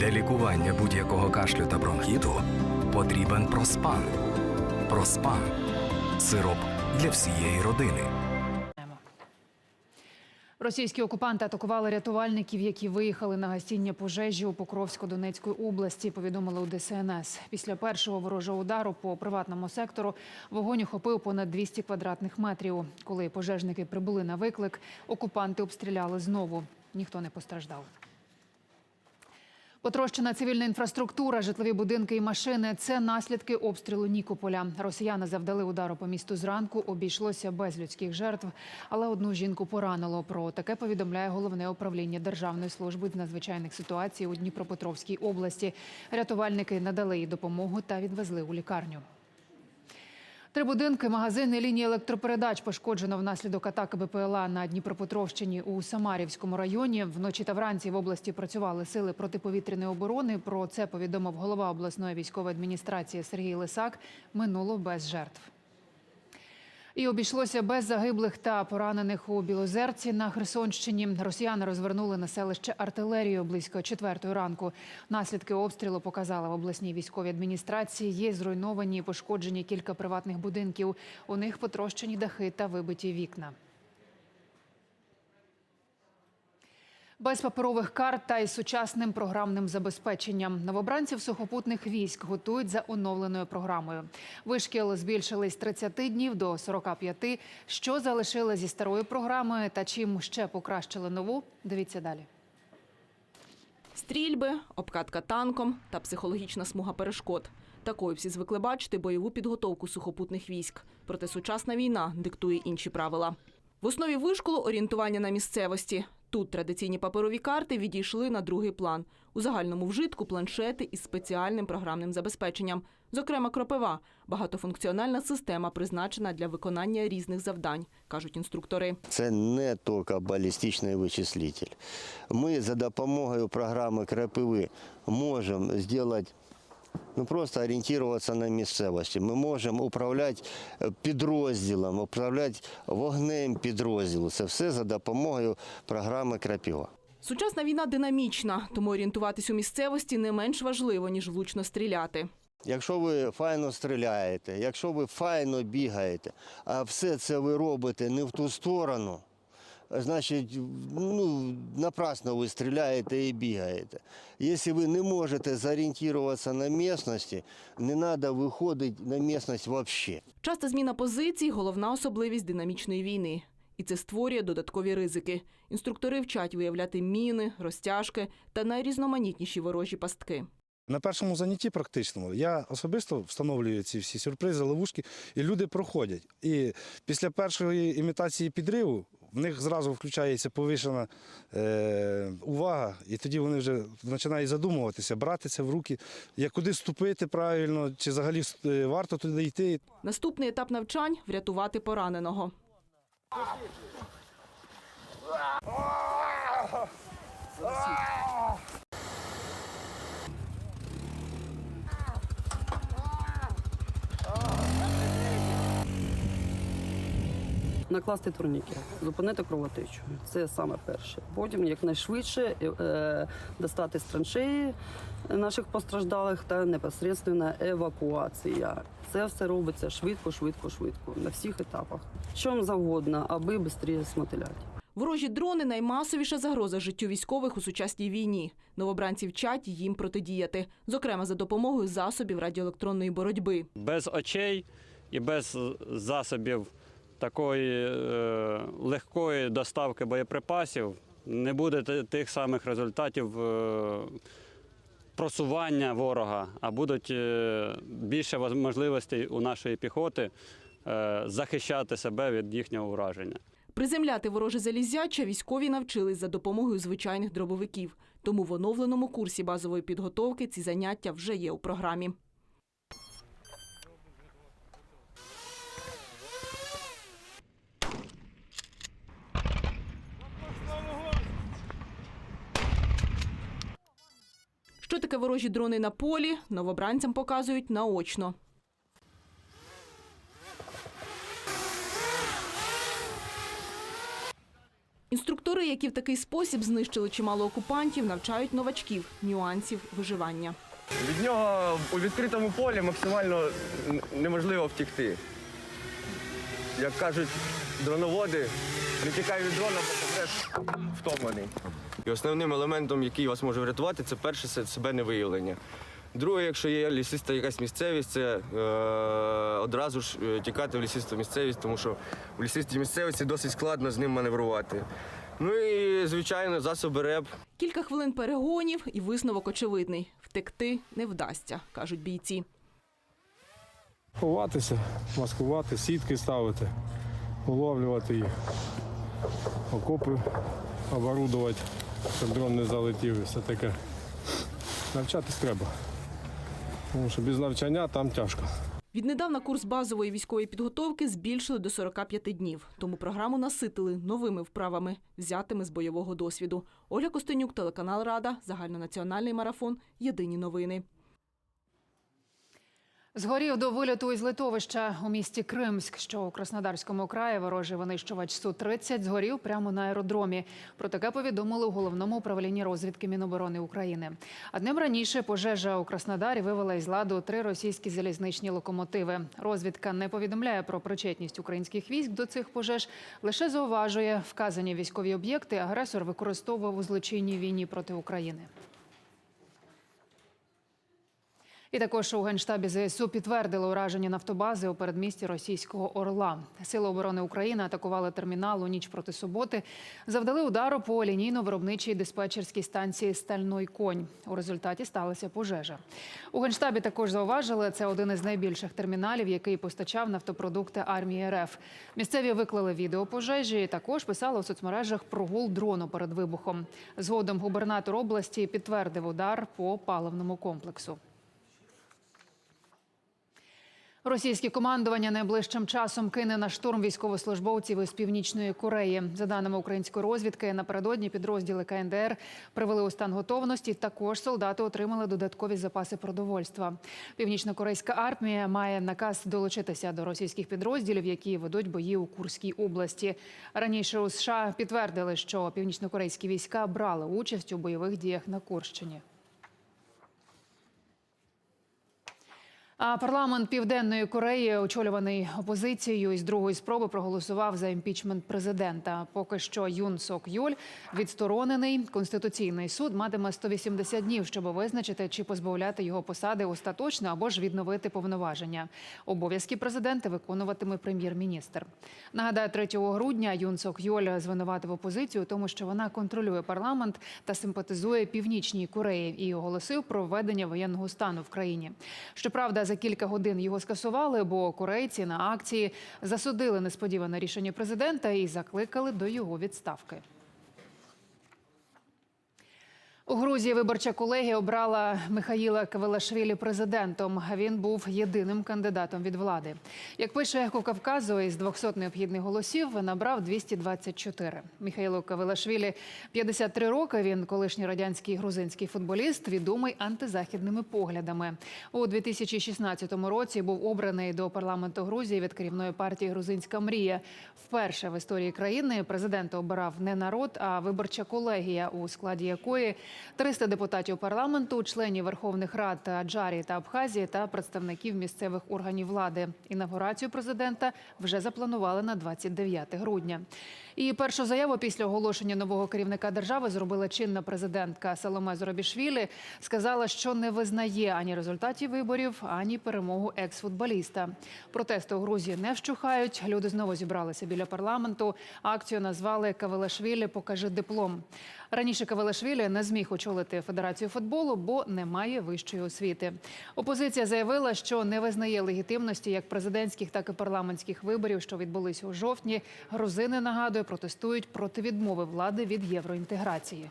Для лікування будь-якого кашлю та бронхіту потрібен проспан. Проспан сироп для всієї родини. Російські окупанти атакували рятувальників, які виїхали на гасіння пожежі у Покровсько-Донецької області. Повідомили у ДСНС. Після першого ворожого удару по приватному сектору вогонь охопив понад 200 квадратних метрів. Коли пожежники прибули на виклик, окупанти обстріляли знову. Ніхто не постраждав. Потрощена цивільна інфраструктура, житлові будинки і машини це наслідки обстрілу Нікополя. Росіяни завдали удару по місту зранку. Обійшлося без людських жертв, але одну жінку поранило. Про таке повідомляє головне управління Державної служби з надзвичайних ситуацій у Дніпропетровській області. Рятувальники надали їй допомогу та відвезли у лікарню. Три будинки, магазини, лінії електропередач пошкоджено внаслідок атаки БПЛА на Дніпропетровщині у Самарівському районі. Вночі та вранці в області працювали сили протиповітряної оборони. Про це повідомив голова обласної військової адміністрації Сергій Лисак. Минуло без жертв. І обійшлося без загиблих та поранених у Білозерці на Херсонщині. Росіяни розвернули на селище артилерію близько четвертої ранку. Наслідки обстрілу показали в обласній військовій адміністрації. Є зруйновані і пошкоджені кілька приватних будинків. У них потрощені дахи та вибиті вікна. Без паперових карт та із сучасним програмним забезпеченням новобранців сухопутних військ готують за оновленою програмою. Вишкіл збільшили з 30 днів до 45. Що залишили зі старої програми та чим ще покращили нову? Дивіться далі. Стрільби, обкатка танком та психологічна смуга перешкод. Такою всі звикли бачити бойову підготовку сухопутних військ. Проте сучасна війна диктує інші правила. В основі вишколу орієнтування на місцевості. Тут традиційні паперові карти відійшли на другий план. У загальному вжитку планшети із спеціальним програмним забезпеченням. Зокрема, кропива багатофункціональна система, призначена для виконання різних завдань, кажуть інструктори. Це не тільки балістичний вичислитель. Ми за допомогою програми крапиви можемо зробити Ну, просто орієнтуватися на місцевості. Ми можемо управляти е, підрозділом, управляти вогнем підрозділу. Це все за допомогою програми Крапіва. Сучасна війна динамічна, тому орієнтуватись у місцевості не менш важливо, ніж влучно стріляти. Якщо ви файно стріляєте, якщо ви файно бігаєте, а все це ви робите не в ту сторону, значить, ну, напрасно ви стріляєте і бігаєте. Якщо ви не можете зорієнтуватися на місцевості, не треба виходити на місцевість взагалі. Часта зміна позицій головна особливість динамічної війни. І це створює додаткові ризики. Інструктори вчать виявляти міни, розтяжки та найрізноманітніші ворожі пастки. На першому занятті практичному я особисто встановлюю ці всі сюрпризи, ловушки, і люди проходять. І після першої імітації підриву в них зразу включається повишена е, увага, і тоді вони вже починають задумуватися, братися в руки, як куди ступити правильно, чи взагалі е, варто туди йти. Наступний етап навчань врятувати пораненого. Накласти турніки, зупинити кровотечу. Це саме перше. Потім якнайшвидше е, достати з траншеї наших постраждалих та непосередньо евакуація. Це все робиться швидко, швидко, швидко на всіх етапах. Чому завгодно, аби швидше смотиляти. Ворожі дрони наймасовіша загроза життю військових у сучасній війні. Новобранці вчать їм протидіяти, зокрема за допомогою засобів радіоелектронної боротьби. без очей і без засобів такої е, легкої доставки боєприпасів не буде тих самих результатів е, просування ворога, а будуть е, більше можливостей у нашої піхоти захищати себе від їхнього ураження. Приземляти вороже залізяча військові навчились за допомогою звичайних дробовиків. Тому в оновленому курсі базової підготовки ці заняття вже є у програмі. Що таке ворожі дрони на полі, новобранцям показують наочно. Інструктори, які в такий спосіб знищили чимало окупантів, навчають новачків нюансів виживання. Від нього у відкритому полі максимально неможливо втікти. Як кажуть дроноводи, не тікай від дрона, бо помреш втомлений. І основним елементом, який вас може врятувати, це перше це себе невиявлення. Друге, якщо є лісиста якась місцевість, це е, одразу ж е, тікати в лісисту місцевість, тому що в лісистій місцевості досить складно з ним маневрувати. Ну і, звичайно, засоби РЕП. Кілька хвилин перегонів і висновок очевидний. Втекти не вдасться, кажуть бійці. Ховатися, маскувати, сітки ставити, уловлювати їх, окопи оборудувати, щоб дрон не залетів і все таке. Навчатись треба. Тому що без навчання там тяжко. Віднедавна курс базової військової підготовки збільшили до 45 днів, тому програму наситили новими вправами, взятими з бойового досвіду. Оля Костенюк, телеканал Рада, загальнонаціональний марафон. Єдині новини. Згорів до виліту із литовища у місті Кримськ, що у Краснодарському краї ворожий винищувач Су-30 згорів прямо на аеродромі. Про таке повідомили у головному управлінні розвідки Міноборони України. А днем раніше пожежа у Краснодарі вивела із ладу три російські залізничні локомотиви. Розвідка не повідомляє про причетність українських військ до цих пожеж, лише зауважує, вказані військові об'єкти агресор використовував у злочинній війні проти України. І також у генштабі ЗСУ підтвердили ураження нафтобази у передмісті російського Орла. Сили оборони України атакували термінал у ніч проти суботи. Завдали удару по лінійно-виробничій диспетчерській станції Стальной конь. У результаті сталася пожежа. У генштабі також зауважили, це один із найбільших терміналів, який постачав нафтопродукти армії РФ. Місцеві виклали відео пожежі. і Також писали у соцмережах про гул дрону перед вибухом. Згодом губернатор області підтвердив удар по паливному комплексу. Російське командування найближчим часом кине на штурм військовослужбовців із північної Кореї. За даними української розвідки, напередодні підрозділи КНДР привели у стан готовності. Також солдати отримали додаткові запаси продовольства. Північно-корейська армія має наказ долучитися до російських підрозділів, які ведуть бої у Курській області. Раніше у США підтвердили, що північно-корейські війська брали участь у бойових діях на Курщині. Парламент Південної Кореї, очолюваний опозицією, із другої спроби проголосував за імпічмент президента. Поки що Юн Сок Юль відсторонений. Конституційний суд матиме 180 днів, щоб визначити, чи позбавляти його посади остаточно або ж відновити повноваження. Обов'язки президента виконуватиме прем'єр-міністр. Нагадаю, 3 грудня Юн Сок Юль звинуватив опозицію, тому що вона контролює парламент та симпатизує північній Кореї і оголосив про введення воєнного стану в країні. Щоправда, за кілька годин його скасували, бо корейці на акції засудили несподіване рішення президента і закликали до його відставки. У Грузії виборча колегія обрала Михаїла Кавелашвілі президентом. Він був єдиним кандидатом від влади. Як пише Ехо Кавказу, із 200 необхідних голосів набрав 224. Михайло Кавелашвілі 53 роки. Він колишній радянський грузинський футболіст, відомий антизахідними поглядами. У 2016 році був обраний до парламенту Грузії від керівної партії Грузинська мрія. Вперше в історії країни президента обирав не народ, а виборча колегія, у складі якої 300 депутатів парламенту, членів Верховних Рад Аджарії та Абхазії та представників місцевих органів влади. Інавгурацію президента вже запланували на 29 грудня. І першу заяву після оголошення нового керівника держави зробила чинна президентка Саломе Зоробішвілі. Сказала, що не визнає ані результатів виборів, ані перемогу екс-футболіста. Протести у Грузії не вщухають. Люди знову зібралися біля парламенту. Акцію назвали Кавелашвілі Покажи диплом. Раніше Кавелашвілі не зміг очолити федерацію футболу, бо не має вищої освіти. Опозиція заявила, що не визнає легітимності як президентських, так і парламентських виборів, що відбулися у жовтні. Грузини нагадує, протестують проти відмови влади від євроінтеграції.